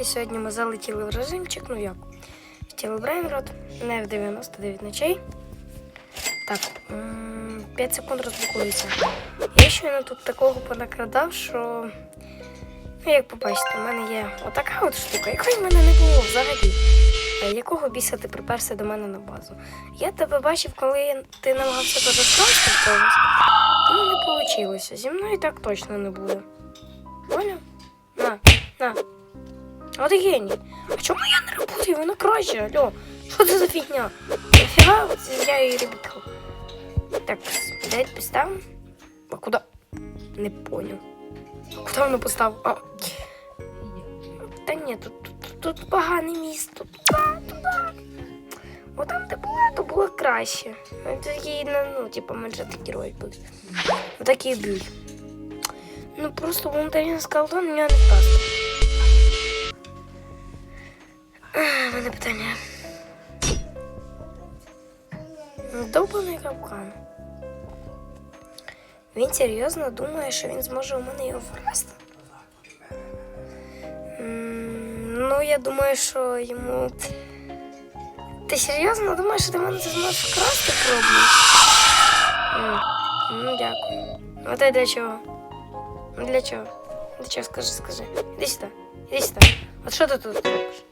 ребятки, сьогодні ми залетіли в режимчик, ну як? Хотіли Брейнрод, не в 99 ночей. Так, 5 секунд розблокується. Я щойно тут такого понакрадав, що. Ну, як побачите, в мене є отака от штука, якої в мене не було взагалі. Е, Якого біса ти приперся до мене на базу? Я тебе бачив, коли ти намагався теж в когось. Ну, не вийшло. Зі мною так точно не буде. Поняв? На, на. От геній. А чому я не працюю? Воно краще, алло. Що це за фігня? Нафіга це я її ребятку. Так, де поставимо? А куди? Не понял. А куди воно поставив? А. Та ні, тут, тут, тут погане місто. Туди, туди. О, там, де була, то було краще. Такі, ну, типу, менше такі герої будуть. Отакі б'ють. Ну просто волонтерин скалдон мене не впасти. мене питання. Довбаний капкан. Він серйозно думає, що він зможе у мене його вкрасти? М, Ну, я думаю, що йому. Ти серйозно думаєш, що ти мене це зможеш вкрасти пробуй? М, Ну, дякую. А ти для чого? Ну, Для чого? Для чого? Скажи, скажи. Іди сюди. Іди сюди. От що ти тут робиш?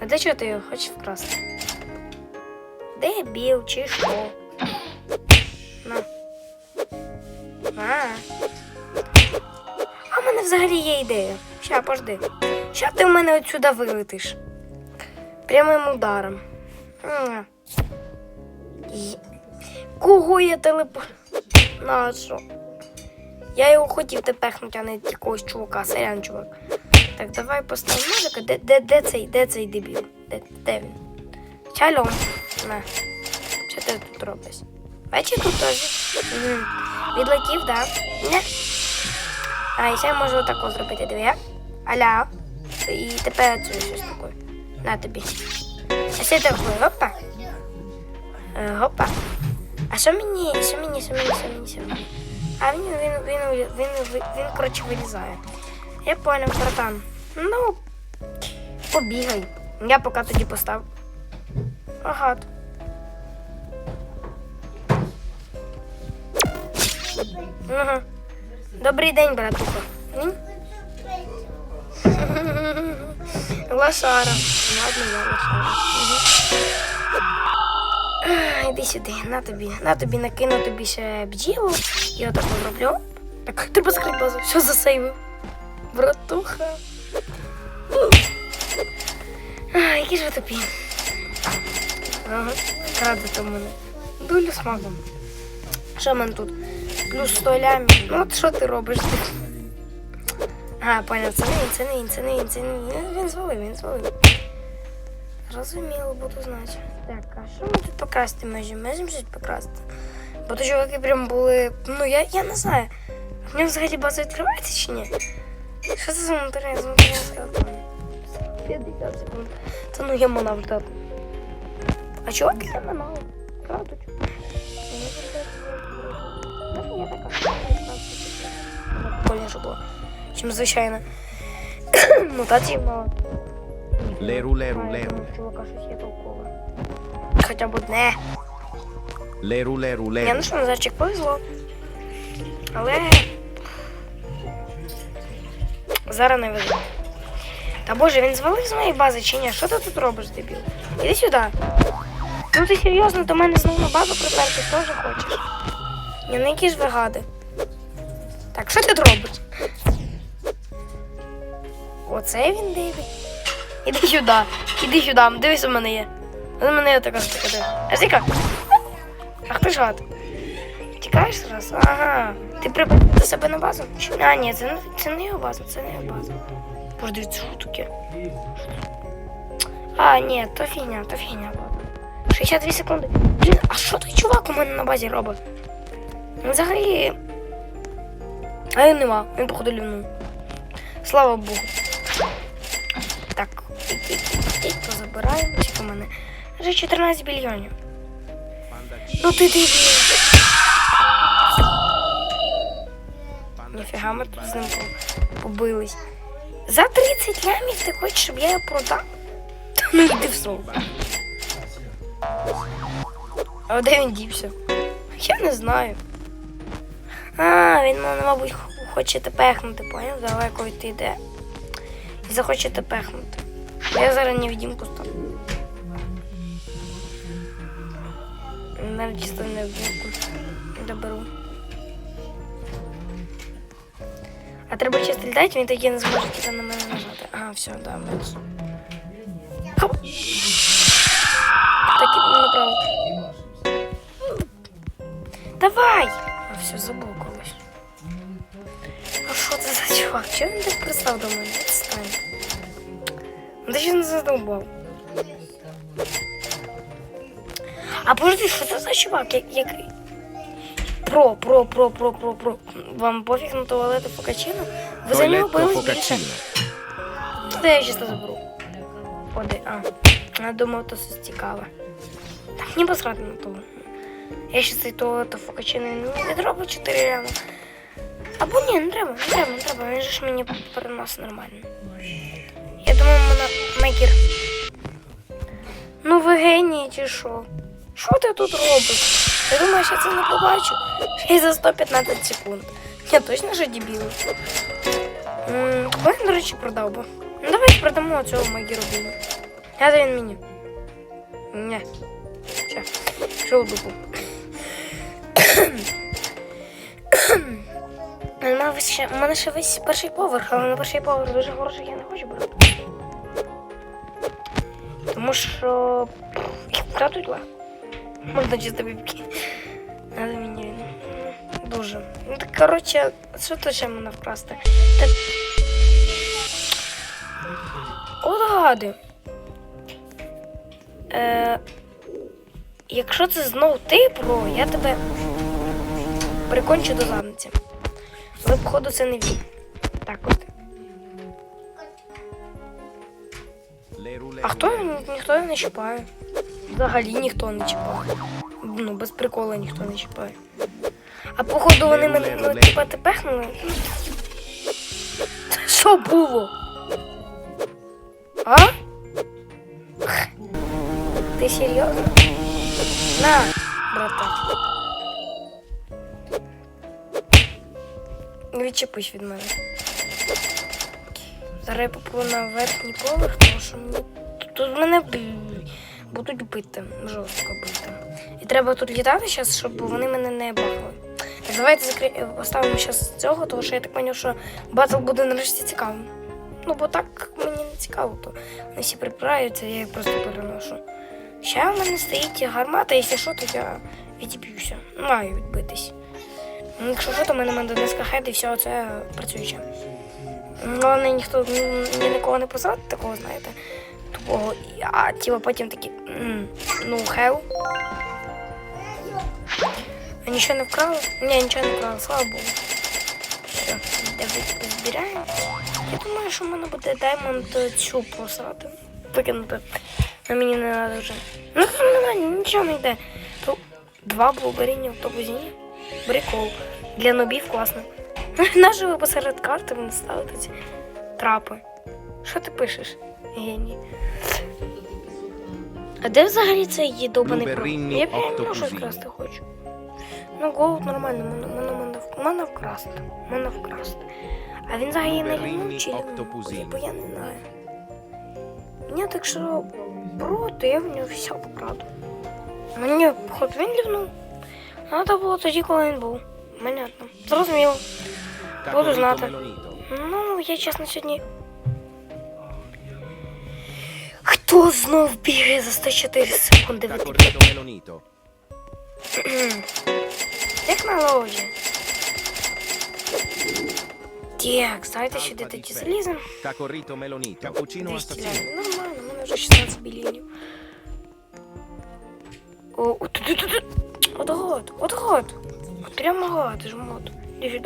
А для чого ти його хочеш вкрасти? Дебіл чи що? На. А. А в мене взагалі є ідея. Ща, пожди. Ща ти в мене отсюди вилетиш. Прямим ударом. М. Й- Кого я телепо... На що? Я його хотів тепехнути, а не якогось чувака, сорян, чувак. Так, давай поставимо ножика. Де, де, де цей, де цей дебіл? Де, де він? Чалом. На. Що ти тут робиш? Бачиш тут теж? Відлетів? Да? Не. А, і ще я можу отаку зробити, диви. Аля. І тепер цю щось таке. На тобі. А ще такою, гопа. Е, Гопа. А що мені, що мені, що мені, що мені, що мені? А він, він, він, він, він, він, він коротше, вилізає. Я понял, братан. Ну, побігай. Я поки тоді постав. Ага. Ага. Добрий день, братуха. Лошара. Ладно, я лошара. Мгм. Іди сюди, на тобі. На тобі накину тобі ще бджілу. Я так зроблю. Так, треба закрити базу. Все засейвив. Братуха. А, які ж ви тупі. Ага, крадете мене. Дулю смагом. Що мене тут? Плюс 100 лямів. Ну от що ти робиш? А, поняв, це не він, це не він, це не він, це не він. Він звалив, він звалив. Розуміло, буду знати. Так, а що ми тут покрасти можемо? Можемо щось покрасти? Бо то чуваки прям були. Ну я, я не знаю. В нього взагалі база відкривається чи ні? Що це за монтаря? За монтаря 50 секунд. Це ну я манав ждати. А чуваки я манав. Правда? Ну, я така. Прикольніше було. Чим звичайно. Мутації мало. Леру, леру, леру. Чувака щось є толкове. Хоча б одне. Леру, леру, Я леру. ну що, Назарчик повезло. Але. Зараз не везу. Та боже, він звалив з моєї бази чи ні? Що ти тут робиш, дебіл? Іди сюди. Ну ти серйозно до мене знову на базу приперти теж хочеш? Ні, ну які ж ви гади. Так, що ти тут робиш? Оце він дивить. Іди сюди, іди сюди, дивись, у мене є. У мене є така штука. А зіка? А хто ж гад? Тікаєш зараз? Ага. Ти прибув до себе на базу? А, ні, це не, це не його база, це не його база. Подожди, це що таке? А, ні, то фігня, то фігня 62 секунди. Блін, а що той чувак у мене на базі робить? Ну, взагалі. А його нема, він походу лівнув. Слава Богу. Так, то забираємо, у мене. Вже 14 мільйонів. Ну ти дивись. Ніфіга ми тут з ним побились. За 30 лямів ти хочеш, щоб я його продав? Та ну йди в сон. А де він дівся? Я не знаю. А, він мене, мабуть, хоче тепехнути, поняв? Далеко йти йде. І захоче тепехнути. Я зараз невидимку стану. Навіть чисто невидимку доберу. А треба чисто літати, він тоді не зможе тільки на мене нажати. Ага, все, да, менш. Хоп. Так, і направо. Давай! А все, заблокалось. А що це за чувак? Чого він так пристав до мене? Відстань. Ну ти ще не задовбав. А подожди, що це за чувак? Я- Який? Про, про, про, про, про, про. Вам пофіг на туалети Фокачино? Ви за нього бились більше? Туди я чисто заберу. Ходи, а. Я думав, то все цікаве. Так, мені посрати на того. Я ще цей туалет Фокачино не відроблю 4 ляма. Або ні, не треба, не треба, не треба. Він же ж мені переносить нормально. Я думаю, мене мейкер. Ну ви генії чи що? Що ти тут робиш? Ти думаєш, я це не побачу? Й за 115 секунд. Я точно ж дебіл. Купи, до речі, продав би. Ну давай продамо цього магіру. Я він мені. Ні. Ще. Що дупу. У мене ще- весь перший поверх, але на перший поверх дуже хороший я не хочу брати. Тому що їх вкрадуть легко. Можна чисто бібки. Але мені дуже. Ну так коротше, що то ще мене вкрасти? Та... От гади. Е, якщо це знов ти, про, я тебе прикончу до задниці. Але походу це не він. Так от. А хто. Ні- ніхто не чіпає? Взагалі ніхто не чіпає. Ну, без приколу ніхто не чіпає. А походу вони мене ну, леру. типа тепехнули. Що було? А? Ти серйозно? На, брата. Відчепись від мене. Зараз я попливу на верхній поверх, тому що тут, мене будуть бити, жорстко бити. І треба тут літати зараз, щоб вони мене не бахали. Так, давайте закри... поставимо зараз цього, тому що я так зрозумів, що батл буде нарешті цікавим. Ну, бо так мені не цікаво, то вони всі припираються, я їх просто переношу. Ще в мене стоїть гармата, якщо що, то я відіб'юся. Маю відбитись. Ну, Якщо що, то в мене мандонеска хед і все це працююче. Головне, ніхто ні, ні на не позад такого, знаєте, І- А типа потім такі, ну, хел. А нічого не вкрали? Ні, нічого не вкрали, слава Богу. Все, давайте збираємо. Я думаю, що в мене буде даймонд цю посрати. Викинути. А мені не треба вже. Ну, не, не, нічого не йде. Два блуберіні в тобузіні. Прикол. Для нобів класно. Наже ви посеред карти ви не ставите ці трапи. Що ти пишеш, геній? А де взагалі цей їдобаний про? Я ну, октопузі. вкрасти хочу. Ну, голод нормально, мене, мене, мене, мене вкрасти. Мене вкрасти. А він взагалі не Блуберинні чи лівнув? Бо я не знаю. Ні, так що проти, я в нього все покраду. Мені хоч він лівнув. Треба було тоді, коли він був. Понятно. Зрозуміло. Буду знати. Ну, я чесно сьогодні. Хто знов бігає за 104 секунди? Cacorito melonito. Так, знаєте, сюди Alfa тоді залізем. Cacorito melonito. Cappuccino 200 assassino. лямів. Нормально, у мене вже 16 білінів. О, от, от, от, от, от, от, от, от, прямо гад, жмот. Іди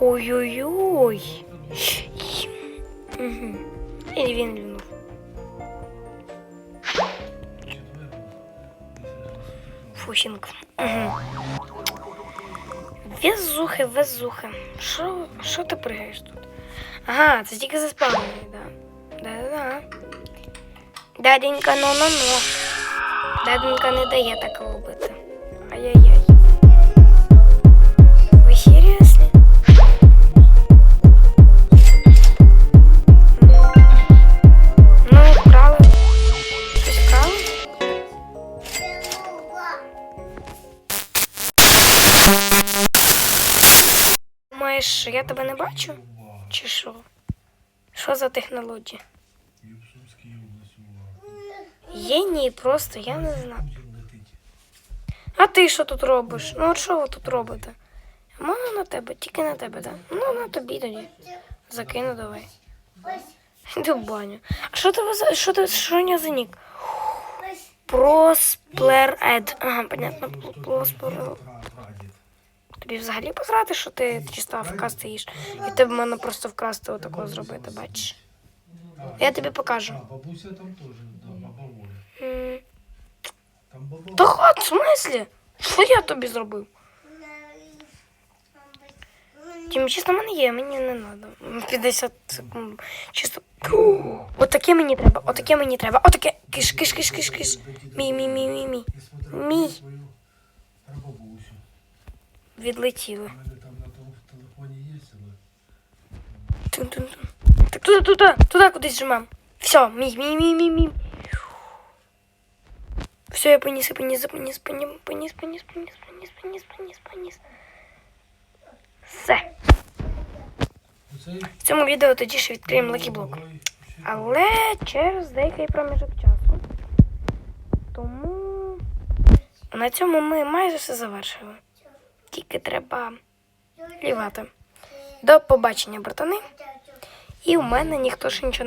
Ой-ой-ой. Угу. І він лінув. Фусінг. Угу. Везухи, везухи. Що, що ти пригаєш тут? Ага, це тільки заспавнений, да. Да-да-да. Дяденька, ну-ну-ну. Дяденька не дає так робити. Ай-яй-яй. Думаєш, я тебе не бачу? Чи що? Що за технологія? Є ні, просто я не знаю. А ти що тут робиш? Ну от що ви тут робите? Можна на тебе, тільки на тебе, так? Ну на тобі тоді. Закину давай. Йди в баню. А що тебе за що ти що нього за нік? Просплер Ед. Ага, понятно. Просплер. Тобі взагалі позрати, що ти чисто АФК стоїш. І ти б мене просто вкрасти отакого зробити, бачиш. Я тобі покажу. Бабуся там теж, да, баба Воля. Там баба Та хат, в смислі? Що я тобі зробив? Тим чисто мене є, мені не треба. 50 секунд. Чисто. Отаке мені треба, отаке мені треба. Отаке. Киш, киш, киш, киш, киш. Мій, мій, мій, мій, мій. Мій. Відлетіли. У мене там на телефоні є, але Тун-тун-тун. Так туди, туди, туди кудись жмем. Все, мій, мій, мій, мій, мій. Все, я поніс, я поніс, я поніс, поніс, поніс, поніс, поніс, поніс, поніс, поніс, поніс. Все. В цьому відео тоді ж відкриємо лакіблок. Але через деякий проміжок часу. Тому на цьому ми майже все завершили. Тільки треба лівати. До побачення, братани. І в мене ніхто ще нічого не.